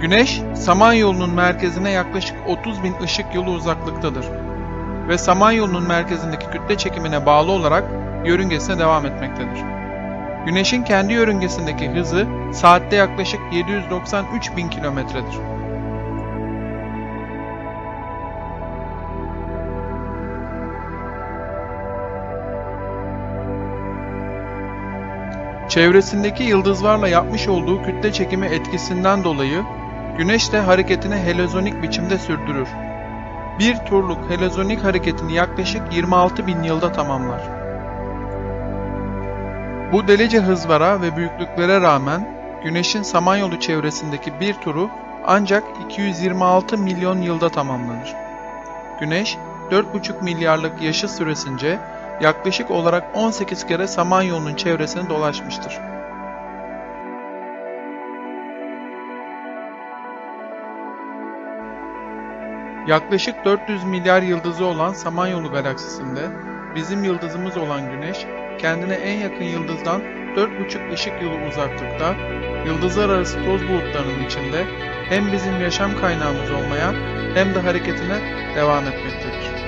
Güneş, Samanyolu'nun merkezine yaklaşık 30 bin ışık yılı uzaklıktadır ve Samanyolu'nun merkezindeki kütle çekimine bağlı olarak yörüngesine devam etmektedir. Güneşin kendi yörüngesindeki hızı saatte yaklaşık 793 bin kilometredir. Çevresindeki yıldızlarla yapmış olduğu kütle çekimi etkisinden dolayı Güneş de hareketini helezonik biçimde sürdürür. Bir turluk helezonik hareketini yaklaşık 26 bin yılda tamamlar. Bu delice hızlara ve büyüklüklere rağmen Güneş'in Samanyolu çevresindeki bir turu ancak 226 milyon yılda tamamlanır. Güneş 4,5 milyarlık yaşı süresince yaklaşık olarak 18 kere Samanyolu'nun çevresini dolaşmıştır. Yaklaşık 400 milyar yıldızı olan Samanyolu galaksisinde bizim yıldızımız olan Güneş, kendine en yakın yıldızdan 4,5 ışık yılı uzaklıkta, yıldızlar arası toz bulutlarının içinde hem bizim yaşam kaynağımız olmaya hem de hareketine devam etmektedir.